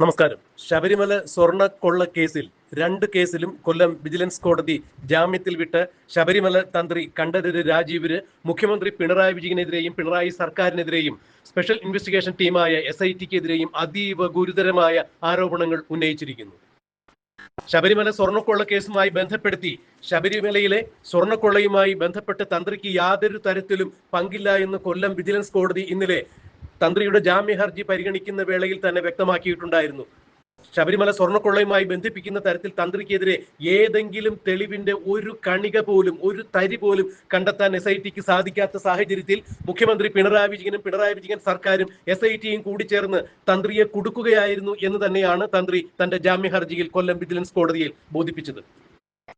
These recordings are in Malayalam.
നമസ്കാരം. ശബരിമല സ്വർണ കൊള്ള കേസിൽ രണ്ട് കേസിലും കൊല്ലം വിജിലൻസ് കോടതി ജാമ്യത്തിൽ വിട്ട് ശബരിമല തന്ത്രി കണ്ഠരര് രാജീവര് മുഖ്യമന്ത്രി പിണറായി വിജയനെതിരെയും പിണറായി സർക്കാരിനെതിരെയും സ്പെഷ്യൽ ഇൻവെസ്റ്റിഗേഷൻ ടീമായ എസ് ഐ ടിക്കെതിരെയും അതീവ ഗുരുതരമായ ആരോപണങ്ങൾ ഉന്നയിച്ചിരിക്കുന്നു. ശബരിമല സ്വർണക്കൊള്ള കേസുമായി ബന്ധപ്പെടുത്തി ശബരിമലയിലെ സ്വർണക്കൊള്ളയുമായി ബന്ധപ്പെട്ട് തന്ത്രിക്ക് യാതൊരു തരത്തിലും പങ്കില്ല എന്ന് കൊല്ലം വിജിലൻസ് കോടതി ഇന്നലെ തന്ത്രിയുടെ ജാമ്യ ഹർജി പരിഗണിക്കുന്ന വേളയിൽ തന്നെ വ്യക്തമാക്കിയിട്ടുണ്ടായിരുന്നു. ശബരിമല സ്വർണക്കൊള്ളയുമായി ബന്ധിപ്പിക്കുന്ന തരത്തിൽ തന്ത്രിക്കെതിരെ ഏതെങ്കിലും തെളിവിന്റെ ഒരു കണിക പോലും ഒരു തരി പോലും കണ്ടെത്താൻ എസ് ഐ ടിക്ക് സാധിക്കാത്ത സാഹചര്യത്തിൽ മുഖ്യമന്ത്രി പിണറായി വിജയനും പിണറായി വിജയൻ സർക്കാരും എസ് ഐ ടിയും കൂടി ചേർന്ന് തന്ത്രിയെ കുടുക്കുകയായിരുന്നു എന്ന് തന്നെയാണ് തന്ത്രി തന്റെ ജാമ്യ ഹർജിയിൽ കൊല്ലം വിജിലൻസ് കോടതിയിൽ ബോധിപ്പിച്ചത്.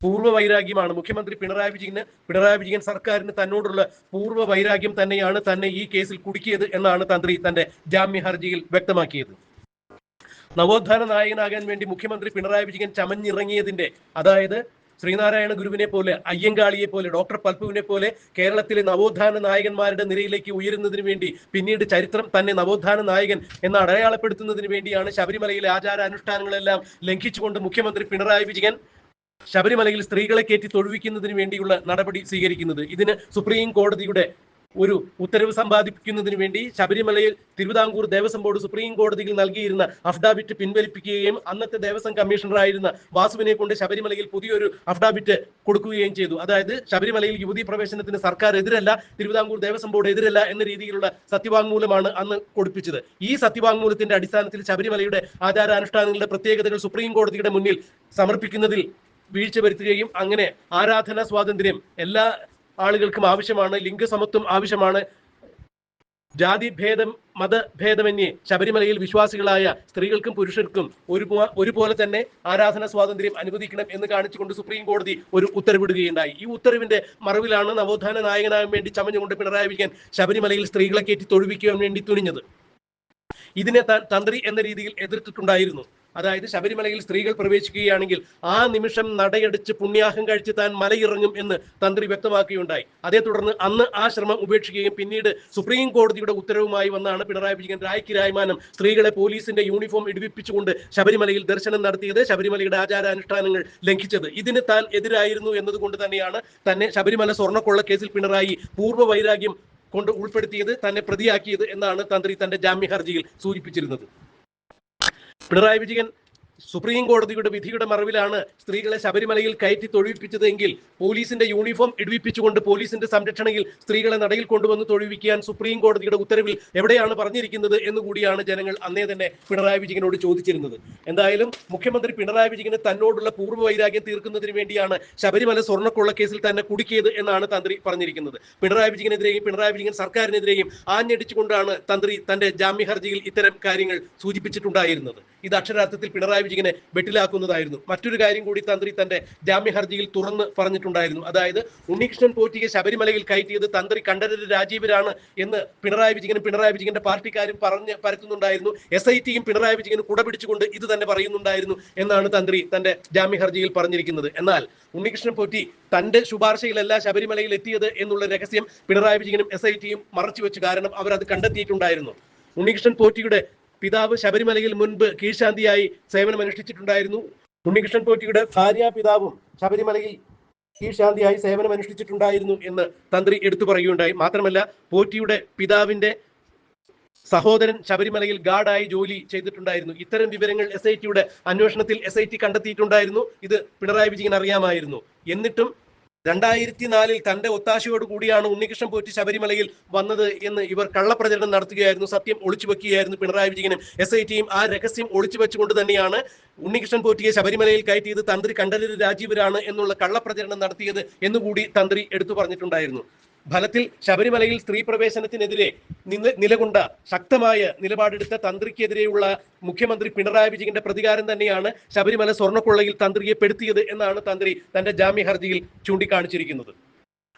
പൂർവ വൈരാഗ്യമാണ് മുഖ്യമന്ത്രി പിണറായി വിജയന് പിണറായി വിജയൻ സർക്കാരിന് തന്നോടുള്ള പൂർവ വൈരാഗ്യം തന്നെയാണ് തന്നെ ഈ കേസിൽ കുടുക്കിയത് എന്നാണ് തന്ത്രി തന്റെ ജാമ്യ ഹർജിയിൽ വ്യക്തമാക്കിയത്. നവോത്ഥാന നായകനാകാൻ വേണ്ടി മുഖ്യമന്ത്രി പിണറായി വിജയൻ ചമഞ്ഞിറങ്ങിയതിന്റെ അതായത് ശ്രീനാരായണ ഗുരുവിനെ പോലെ അയ്യങ്കാളിയെ പോലെ ഡോക്ടർ പൽപുവിനെ പോലെ കേരളത്തിലെ നവോത്ഥാന നായകന്മാരുടെ നിരയിലേക്ക് ഉയരുന്നതിന് വേണ്ടി പിന്നീട് ചരിത്രം തന്നെ നവോത്ഥാന നായകൻ എന്ന് അടയാളപ്പെടുത്തുന്നതിന് വേണ്ടിയാണ് ശബരിമലയിലെ ആചാരാനുഷ്ഠാനങ്ങളെല്ലാം ലംഘിച്ചുകൊണ്ട് മുഖ്യമന്ത്രി പിണറായി വിജയൻ ശബരിമലയിൽ സ്ത്രീകളെ കയറ്റി തൊഴുവിക്കുന്നതിന് വേണ്ടിയുള്ള നടപടി സ്വീകരിക്കുന്നത്. ഇതിന് സുപ്രീം കോടതിയുടെ ഒരു ഉത്തരവ് സമ്പാദിക്കുന്നതിന് വേണ്ടി ശബരിമലയിൽ തിരുവിതാംകൂർ ദേവസ്വം ബോർഡ് സുപ്രീം കോടതിയിൽ നൽകിയിരുന്ന അഫ്ഡാവിറ്റ് പിൻവലിപ്പിക്കുകയും അന്നത്തെ ദേവസ്വം കമ്മീഷണറായിരുന്ന വാസുവിനെ കൊണ്ട് ശബരിമലയിൽ പുതിയൊരു അഫ്ഡാവിറ്റ് കൊടുക്കുകയും ചെയ്തു. അതായത് ശബരിമലയിൽ യുവതി പ്രവേശനത്തിന് സർക്കാർ എതിരല്ല തിരുവിതാംകൂർ ദേവസ്വം ബോർഡ് എതിരല്ല എന്ന രീതിയിലുള്ള സത്യവാങ്മൂലമാണ് അന്ന് കൊടുപ്പിച്ചത്. ഈ സത്യവാങ്മൂലത്തിന്റെ അടിസ്ഥാനത്തിൽ ശബരിമലയുടെ ആചാരാനുഷ്ഠാനങ്ങളുടെ പ്രത്യേകതകൾ സുപ്രീം കോടതിയുടെ മുന്നിൽ സമർപ്പിക്കുന്നതിൽ വീഴ്ച വരുത്തുകയും അങ്ങനെ ആരാധനാ സ്വാതന്ത്ര്യം എല്ലാ ആളുകൾക്കും ആവശ്യമാണ് ലിംഗസമത്വം ആവശ്യമാണ്. ജാതി ഭേദം മതഭേദമന്യേ ശബരിമലയിൽ വിശ്വാസികളായ സ്ത്രീകൾക്കും പുരുഷർക്കും ഒരു ഒരുപോലെ തന്നെ ആരാധന സ്വാതന്ത്ര്യം അനുവദിക്കണം എന്ന് കാണിച്ചുകൊണ്ട് സുപ്രീം കോടതി ഒരു ഉത്തരവിടുകയുണ്ടായി. ഈ ഉത്തരവിന്റെ മറവിലാണ് നവോത്ഥാന നായകനാകാൻ വേണ്ടി ചമഞ്ഞുകൊണ്ട് പിണറായി വിജയൻ ശബരിമലയിൽ സ്ത്രീകളെ കയറ്റി തൊഴിപ്പിക്കുവാൻ വേണ്ടി തുനിഞ്ഞത്. ഇതിനെ തന്ത്രി എന്ന രീതിയിൽ എതിർത്തിട്ടുണ്ടായിരുന്നു. അതായത് ശബരിമലയിൽ സ്ത്രീകൾ പ്രവേശിക്കുകയാണെങ്കിൽ ആ നിമിഷം നടയടിച്ച് പുണ്യാഹം കഴിച്ച് താൻ മലയിറങ്ങും എന്ന് തന്ത്രി വ്യക്തമാക്കുകയുണ്ടായി അതേ തുടർന്ന് അന്ന് ആ ശ്രമം ഉപേക്ഷിക്കുകയും പിന്നീട് സുപ്രീം കോടതിയുടെ ഉത്തരവുമായി വന്നാണ് പിണറായി വിജയൻ രായ്ക്ക് രായ്മാനം സ്ത്രീകളെ പോലീസിന്റെ യൂണിഫോം ഇടിവിപ്പിച്ചുകൊണ്ട് ശബരിമലയിൽ ദർശനം നടത്തിയത് ശബരിമലയുടെ ആചാരാനുഷ്ഠാനങ്ങൾ ലംഘിച്ചത്. ഇതിന് താൻ എതിരായിരുന്നു എന്നതുകൊണ്ട് തന്നെയാണ് തന്നെ ശബരിമല സ്വർണക്കൊള്ള കേസിൽ പിണറായി പൂർവ വൈരാഗ്യം കൊണ്ട് ഉൾപ്പെടുത്തിയത് തന്നെ പ്രതിയാക്കിയത് എന്നാണ് തന്ത്രി തന്റെ ജാമ്യ ഹർജിയിൽ സൂചിപ്പിച്ചിരുന്നത്. പിണറായി വിജയൻ സുപ്രീം കോടതിയുടെ വിധിയുടെ മറവിലാണ് സ്ത്രീകളെ ശബരിമലയിൽ കയറ്റി തൊഴിപ്പിച്ചതെങ്കിൽ പോലീസിന്റെ യൂണിഫോം ഇടിവിപ്പിച്ചുകൊണ്ട് പോലീസിന്റെ സംരക്ഷണയിൽ സ്ത്രീകളെ നടയിൽ കൊണ്ടുവന്ന് തൊഴിവിക്കാൻ സുപ്രീം കോടതിയുടെ ഉത്തരവിൽ എവിടെയാണ് പറഞ്ഞിരിക്കുന്നത് എന്ന് കൂടിയാണ് ജനങ്ങൾ അന്നേ തന്നെ പിണറായി വിജയനോട് ചോദിച്ചിരുന്നത്. എന്തായാലും മുഖ്യമന്ത്രി പിണറായി വിജയന് തന്നോടുള്ള പൂർവ വൈരാഗ്യം തീർക്കുന്നതിന് വേണ്ടിയാണ് ശബരിമല സ്വർണക്കൊള്ള കേസിൽ തന്നെ കുടുക്കിയത് എന്നാണ് തന്ത്രി പറഞ്ഞിരിക്കുന്നത്. പിണറായി വിജയനെതിരെയും പിണറായി വിജയൻ സർക്കാരിനെതിരെയും ആഞ്ഞടിച്ചുകൊണ്ടാണ് തന്ത്രി തന്റെ ജാമ്യ ഹർജിയിൽ ഇത്തരം കാര്യങ്ങൾ സൂചിപ്പിച്ചിട്ടുണ്ടായിരുന്നത്. ഇത് അക്ഷരാർത്ഥത്തിൽ പിണറായി വിജയനെ വെട്ടിലാക്കുന്നതായിരുന്നു. മറ്റൊരു കാര്യം കൂടി തന്ത്രി തന്റെ ജാമ്യ ഹർജിയിൽ തുറന്ന് പറഞ്ഞിട്ടുണ്ടായിരുന്നു. അതായത് ഉണ്ണികൃഷ്ണൻ പോറ്റിയെ ശബരിമലയിൽ കയറ്റിയത് തന്ത്രി കണ്ഠരര് രാജീവരാണ് എന്ന് പിണറായി വിജയനും പിണറായി വിജയന്റെ പാർട്ടിക്കാരും പറഞ്ഞ് പരത്തുന്നുണ്ടായിരുന്നു. എസ് ഐ ടിയും പിണറായി വിജയനും കുടപിടിച്ചുകൊണ്ട് ഇത് തന്നെ പറയുന്നുണ്ടായിരുന്നു എന്നാണ് തന്ത്രി തന്റെ ജാമ്യ ഹർജിയിൽ പറഞ്ഞിരിക്കുന്നത്. എന്നാൽ ഉണ്ണികൃഷ്ണൻ പോറ്റി തന്റെ ശുപാർശയിലല്ല ശബരിമലയിൽ എത്തിയത് എന്നുള്ള രഹസ്യം പിണറായി വിജയനും എസ് ഐ ടിയും മറച്ചുവെച്ചു. കാരണം അവർ അത് കണ്ടെത്തിയിട്ടുണ്ടായിരുന്നു. ഉണ്ണികൃഷ്ണൻ പോറ്റിയുടെ പിതാവ് ശബരിമലയിൽ മുൻപ് കീഴ്ശാന്തിയായി സേവനം അനുഷ്ഠിച്ചിട്ടുണ്ടായിരുന്നു. ഉണ്ണികൃഷ്ണൻ പോറ്റിയുടെ ഭാര്യ പിതാവും ശബരിമലയിൽ കീഴ്ശാന്തിയായി സേവനം അനുഷ്ഠിച്ചിട്ടുണ്ടായിരുന്നു എന്ന് തന്ത്രി എടുത്തു പറയുകയുണ്ടായി. മാത്രമല്ല പോറ്റിയുടെ പിതാവിന്റെ സഹോദരൻ ശബരിമലയിൽ ഗാർഡായി ജോലി ചെയ്തിട്ടുണ്ടായിരുന്നു. ഇത്തരം വിവരങ്ങൾ എസ് ഐ ടിയുടെ അന്വേഷണത്തിൽ എസ് ഐ ടി കണ്ടെത്തിയിട്ടുണ്ടായിരുന്നു. ഇത് പിണറായി വിജയൻ അറിയാമായിരുന്നു. എന്നിട്ടും രണ്ടായിരത്തി നാലിൽ തന്റെ ഒത്താശയോട് കൂടിയാണ് ഉണ്ണികൃഷ്ണൻ പോറ്റി ശബരിമലയിൽ വന്നത് എന്ന് ഇവർ കള്ളപ്രചരണം നടത്തുകയായിരുന്നു. സത്യം ഒളിച്ചു വെക്കുകയായിരുന്നു പിണറായി വിജയനും. എസ് ഐ ടിയും ആ രഹസ്യം ഒളിച്ചു വെച്ചുകൊണ്ട് തന്നെയാണ് ഉണ്ണികൃഷ്ണൻ പോറ്റിയെ ശബരിമലയിൽ കയറ്റിയത്. തന്ത്രി കണ്ഠരര് രാജീവരാണ് എന്നുള്ള കള്ളപ്രചരണം നടത്തിയത് എന്നുകൂടി തന്ത്രി എടുത്തു പറഞ്ഞിട്ടുണ്ടായിരുന്നു. ഫലത്തിൽ ശബരിമലയിൽ സ്ത്രീ പ്രവേശനത്തിനെതിരെ നിലകൊണ്ട ശക്തമായ നിലപാടെടുത്ത തന്ത്രിക്കെതിരെയുള്ള മുഖ്യമന്ത്രി പിണറായി വിജയന്റെ പ്രതികാരം തന്നെയാണ് ശബരിമല സ്വർണക്കൊള്ളയിൽ തന്ത്രിയെ പെടുത്തിയത് എന്നാണ് തന്ത്രി തന്റെ ജാമ്യ ഹർജിയിൽ ചൂണ്ടിക്കാണിച്ചിരിക്കുന്നത്.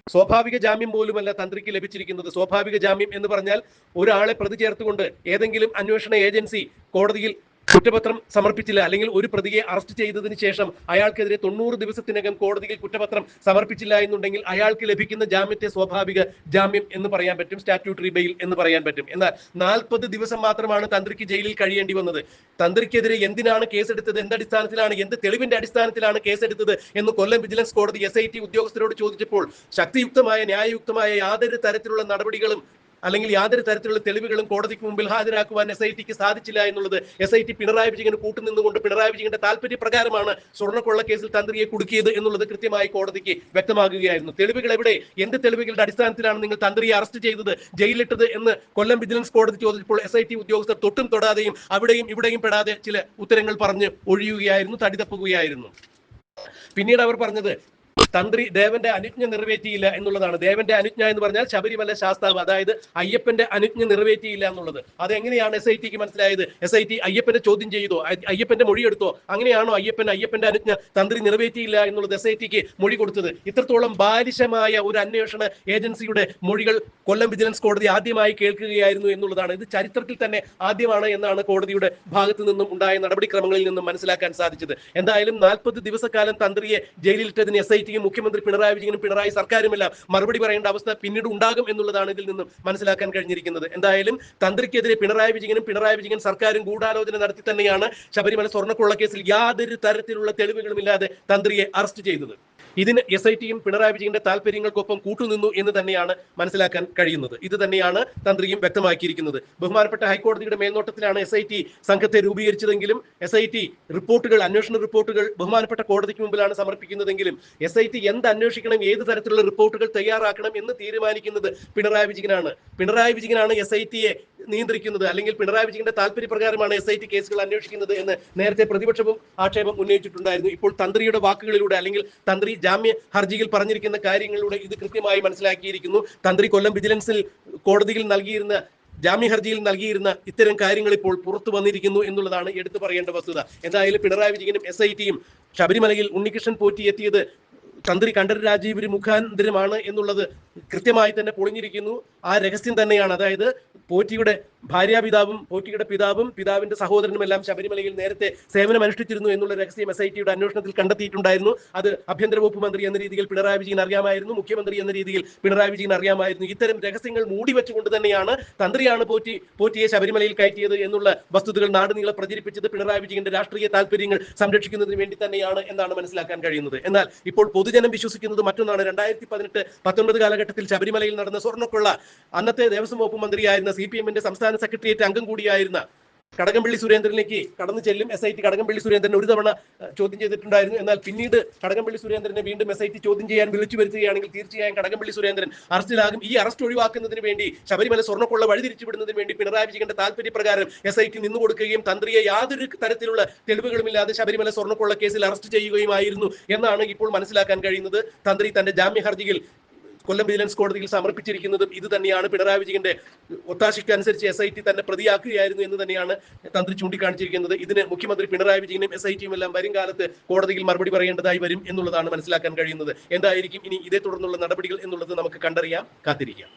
സ്വാഭാവിക ജാമ്യം പോലുമല്ല തന്ത്രിക്ക് ലഭിച്ചിരിക്കുന്നത്. സ്വാഭാവിക ജാമ്യം എന്ന് പറഞ്ഞാൽ ഒരാളെ പ്രതി ചേർത്തുകൊണ്ട് ഏതെങ്കിലും അന്വേഷണ ഏജൻസി കോടതിയിൽ കുറ്റപത്രം സമർപ്പിച്ചില്ല. അല്ലെങ്കിൽ ഒരു പ്രതിയെ അറസ്റ്റ് ചെയ്തതിന് ശേഷം അയാൾക്കെതിരെ തൊണ്ണൂറ് ദിവസത്തിനകം കോടതിയിൽ കുറ്റപത്രം സമർപ്പിച്ചില്ല എന്നുണ്ടെങ്കിൽ അയാൾക്ക് ലഭിക്കുന്ന ജാമ്യത്തെ സ്വാഭാവിക ജാമ്യം എന്ന് പറയാൻ പറ്റും. സ്റ്റാറ്റ്യൂട്ടറി ബെയിൽ എന്ന് പറയാൻ പറ്റും. എന്നാൽ നാൽപ്പത് ദിവസം മാത്രമാണ് തന്ത്രിക്ക് ജയിലിൽ കഴിയേണ്ടി വന്നത്. തന്ത്രിക്കെതിരെ എന്തിനാണ് കേസെടുത്തത്? എന്തടിസ്ഥാനത്തിലാണ് എന്ത് തെളിവിന്റെ അടിസ്ഥാനത്തിലാണ് കേസെടുത്തത്? എന്ന് കൊല്ലം വിജിലൻസ് കോടതി എസ് ഐ ടി ഉദ്യോഗസ്ഥരോട് ചോദിച്ചപ്പോൾ ശക്തിയുക്തമായ ന്യായയുക്തമായ യാതൊരു തരത്തിലുള്ള നടപടികളും അല്ലെങ്കിൽ യാതൊരു തരത്തിലുള്ള തെളിവുകളും കോടതിക്ക് മുമ്പിൽ ഹാജരാക്കുവാൻ എസ് ഐ ടിക്ക് സാധിച്ചില്ല എന്നുള്ളത് എസ് ഐ ടി പിണറായി വിജയന് കൂട്ടുനിന്നുകൊണ്ട് പിണറായി വിജയന്റെ താല്പര്യപ്രകാരമാണ് സ്വർണക്കൊള്ള കേസിൽ തന്ത്രിയെ കുടുക്കിയത് എന്നുള്ളത് കൃത്യമായി കോടതിക്ക് വ്യക്തമാകുകയായിരുന്നു. തെളിവുകൾ എവിടെ? എന്ത് തെളിവുകളുടെ അടിസ്ഥാനത്തിലാണ് നിങ്ങൾ തന്ത്രിയെ അറസ്റ്റ് ചെയ്തത് ജയിലിട്ടത് എന്ന് കൊല്ലം വിജിലൻസ് കോടതി ചോദിച്ചപ്പോൾ എസ് ഐ ടി ഉദ്യോഗസ്ഥർ തൊട്ടും തൊടാതെയും അവിടെയും ഇവിടെയും പെടാതെ ചില ഉത്തരങ്ങൾ പറഞ്ഞ് ഒഴിയുകയായിരുന്നു തടിതപ്പുകയായിരുന്നു. പിന്നീട് അവർ പറഞ്ഞത് തന്ത്രി ദേവന്റെ അനുജ്ഞ നിറവേറ്റിയില്ല എന്നുള്ളതാണ്. ദേവന്റെ അനുജ്ഞ എന്ന് പറഞ്ഞാൽ ശബരിമല ശാസ്താവ് അതായത് അയ്യപ്പന്റെ അനുജ്ഞ നിറവേറ്റിയില്ല എന്നുള്ളത്. അതെങ്ങനെയാണ് എസ് ഐ ടിക്ക് മനസ്സിലായത്? എസ് ഐ ടി അയ്യപ്പനെ ചോദ്യം ചെയ്തോ? അയ്യപ്പന്റെ മൊഴി എടുത്തോ? അങ്ങനെയാണോ അയ്യപ്പൻ അയ്യപ്പന്റെ അനുജ്ഞ തന്ത്രി നിറവേറ്റിയില്ല എന്നുള്ളത് എസ് ഐ ടിക്ക് മൊഴി കൊടുത്തത്? ഇത്രത്തോളം ബാലിശമായ ഒരു അന്വേഷണ ഏജൻസിയുടെ മൊഴികൾ കൊല്ലം വിജിലൻസ് കോടതി ആദ്യമായി കേൾക്കുകയായിരുന്നു എന്നുള്ളതാണ്. ഇത് ചരിത്രത്തിൽ തന്നെ ആദ്യമാണ് എന്നാണ് കോടതിയുടെ ഭാഗത്തു നിന്നും ഉണ്ടായ നടപടിക്രമങ്ങളിൽ നിന്നും മനസ്സിലാക്കാൻ സാധിച്ചത്. എന്തായാലും നാൽപ്പത് ദിവസക്കാലം തന്ത്രിയെ ജയിലിലിട്ടതിന് എസ് ഐ മുഖ്യമന്ത്രി പിണറായി വിജയനും പിണറായി സർക്കാരുമെല്ലാം മറുപടി പറയേണ്ട അവസ്ഥ പിന്നീട് ഉണ്ടാകും എന്നുള്ളതാണ് ഇതിൽ നിന്നും മനസ്സിലാക്കാൻ കഴിഞ്ഞിരിക്കുന്നത്. എന്തായാലും തന്ത്രിക്കെതിരെ പിണറായി വിജയനും പിണറായി വിജയൻ സർക്കാരും ഗൂഢാലോചന നടത്തി തന്നെയാണ് ശബരിമല സ്വർണക്കൊള്ള കേസിൽ യാതൊരു തരത്തിലുള്ള തെളിവുകളുമില്ലാതെ തന്ത്രിയെ അറസ്റ്റ് ചെയ്തത്. ഇതിന് എസ് ഐ ടിയും പിണറായി വിജയന്റെ താല്പര്യങ്ങൾക്കൊപ്പം കൂട്ടുനിന്നു എന്ന് തന്നെയാണ് മനസ്സിലാക്കാൻ കഴിയുന്നത്. ഇത് തന്നെയാണ് തന്ത്രിയും വ്യക്തമാക്കിയിരിക്കുന്നത്. ബഹുമാനപ്പെട്ട ഹൈക്കോടതിയുടെ മേൽനോട്ടത്തിലാണ് എസ് ഐ ടി സംഘത്തെ രൂപീകരിച്ചതെങ്കിലും എസ് ഐ ടി റിപ്പോർട്ടുകൾ അന്വേഷണ റിപ്പോർട്ടുകൾ ബഹുമാനപ്പെട്ട കോടതിക്ക് മുമ്പിലാണ് സമർപ്പിക്കുന്നതെങ്കിലും എസ് ഐ ടി എന്ത് അന്വേഷിക്കണം ഏത് തരത്തിലുള്ള റിപ്പോർട്ടുകൾ തയ്യാറാക്കണം എന്ന് തീരുമാനിക്കുന്നത് പിണറായി വിജയനാണ്. പിണറായി വിജയനാണ് എസ് ഐ ടിയെ നിയന്ത്രിക്കുന്നത് അല്ലെങ്കിൽ പിണറായി വിജയന്റെ താല്പര്യപ്രകാരമാണ് എസ് ഐ ടി കേസുകൾ അന്വേഷിക്കുന്നത് എന്ന് നേരത്തെ പ്രതിപക്ഷവും ആക്ഷേപം ഉന്നയിച്ചിട്ടുണ്ടായിരുന്നു. ഇപ്പോൾ തന്ത്രിയുടെ വാക്കുകളിലൂടെ അല്ലെങ്കിൽ തന്ത്രി ജാമ്യ ഹർജിയിൽ പറഞ്ഞിരിക്കുന്ന കാര്യങ്ങളിലൂടെ ഇത് കൃത്യമായി മനസ്സിലാക്കിയിരിക്കുന്നു. തന്ത്രി കൊല്ലം വിജിലൻസിൽ കോടതിയിൽ നൽകിയിരുന്ന ജാമ്യ ഹർജിയിൽ നൽകിയിരുന്ന ഇത്തരം കാര്യങ്ങൾ ഇപ്പോൾ പുറത്തു വന്നിരിക്കുന്നു എന്നുള്ളതാണ് എടുത്തു പറയേണ്ട വസ്തുത. എന്തായാലും പിണറായി വിജയനും എസ് ഐ ടിയും ശബരിമലയിൽ ഉണ്ണികൃഷ്ണൻ പോറ്റി എത്തിയത് തന്ത്രി കണ്ഠര് രാജീവര് മുഖാന്തരമാണ് എന്നുള്ളത് കൃത്യമായി തന്നെ പൊളിഞ്ഞിരിക്കുന്നു. ആ രഹസ്യം തന്നെയാണ്. അതായത് പോറ്റിയുടെ ഭാര്യാപിതാവും പോറ്റിയുടെ പിതാവും പിതാവിന്റെ സഹോദരനും എല്ലാം ശബരിമലയിൽ നേരത്തെ സേവനം അനുഷ്ഠിച്ചിരുന്നു എന്നുള്ള രഹസ്യം എസ് ഐ ടിയുടെ അന്വേഷണത്തിൽ കണ്ടെത്തിയിട്ടുണ്ടായിരുന്നു. അത് ആഭ്യന്തര വകുപ്പ് മന്ത്രി എന്ന രീതിയിൽ പിണറായി വിജയൻ അറിയാമായിരുന്നു മുഖ്യമന്ത്രി എന്ന രീതിയിൽ പിണറായി വിജയൻ അറിയാമായിരുന്നു. ഇത്തരം രഹസ്യങ്ങൾ മൂടി വെച്ചുകൊണ്ട് തന്നെയാണ് തന്ത്രിയാണ് പോറ്റി പോറ്റിയെ ശബരിമലയിൽ കയറ്റിയത് എന്നുള്ള വസ്തുതകൾ നാടുനീളെ പ്രചരിപ്പിച്ചത് പിണറായി വിജയന്റെ രാഷ്ട്രീയ താല്പര്യങ്ങൾ സംരക്ഷിക്കുന്നതിന് വേണ്ടി തന്നെയാണ് എന്നാണ് മനസ്സിലാക്കാൻ കഴിയുന്നത്. എന്നാൽ ഇപ്പോൾ പൊതുജനം വിശ്വസിക്കുന്നത് മറ്റൊന്നാണ്. രണ്ടായിരത്തി പതിനെട്ട് പത്തൊൻപത് കാലഘട്ടത്തിൽ ശബരിമലയിൽ നടന്ന സ്വർണക്കൊള്ള അന്നത്തെ ദേവസ്വം വകുപ്പ് മന്ത്രിയായിരുന്ന സി പി എമ്മിന്റെ സംസ്ഥാന സെക്രട്ടേറിയറ്റ് അംഗം കൂടിയായിരുന്ന കടകംപള്ളി സുരേന്ദ്രനിലേക്ക് കടന്നു ചെല്ലും S I T Kadakampally Surendran ഒരു തവണ ചോദ്യം ചെയ്തിട്ടുണ്ടായിരുന്നു. എന്നാൽ പിന്നീട് കടകംപള്ളി സുരേന്ദ്രനെ വീണ്ടും എസ് ഐ ടി ചോദ്യം ചെയ്യാൻ വിളിച്ചു വരുത്തുകയാണെങ്കിൽ തീർച്ചയായും കടകംപള്ളി സുരേന്ദ്രൻ അറസ്റ്റിലാകും. ഈ അറസ്റ്റ് ഒഴിവാക്കുന്നതിന് വേണ്ടി ശബരിമല സ്വർണക്കൊള്ള വഴി തിരിച്ചുവിടുന്നതിന് വേണ്ടി പിണറായി വിജയന്റെ താല്പര്യപ്രകാരം എസ് ഐ ടി നിന്നുകൊടുക്കുകയും തന്ത്രിയെ യാതൊരു തരത്തിലുള്ള തെളിവുകളുമില്ലാതെ ശബരിമല സ്വർണക്കൊള്ള കേസിൽ അറസ്റ്റ് ചെയ്യുകയുമായിരുന്നു എന്നാണ് ഇപ്പോൾ മനസ്സിലാക്കാൻ കഴിയുന്നത്. തന്ത്രി തന്റെ ജാമ്യ ഹർജിയിൽ കൊല്ലം വിജിലൻസ് കോടതിയിൽ സമർപ്പിച്ചിരിക്കുന്നതും ഇത് തന്നെയാണ് പിണറായി വിജയന്റെ ഒത്താശയ്ക്ക് അനുസരിച്ച് എസ് ഐ ടി തന്നെ പ്രതിയാക്കുകയായിരുന്നു എന്ന് തന്നെയാണ് തന്ത്രി ചൂണ്ടിക്കാണിച്ചിരിക്കുന്നത്. ഇതിന് മുഖ്യമന്ത്രി പിണറായി വിജയനും എസ് ഐ ടിയും എല്ലാം വരും കാലത്ത് കോടതിയിൽ മറുപടി പറയേണ്ടതായി വരും എന്നുള്ളതാണ് മനസ്സിലാക്കാൻ കഴിയുന്നത്. എന്തായിരിക്കും ഇനി ഇതേ തുടർന്നുള്ള നടപടികൾ എന്നുള്ളത് നമുക്ക് കണ്ടറിയാം. കാത്തിരിക്കാം.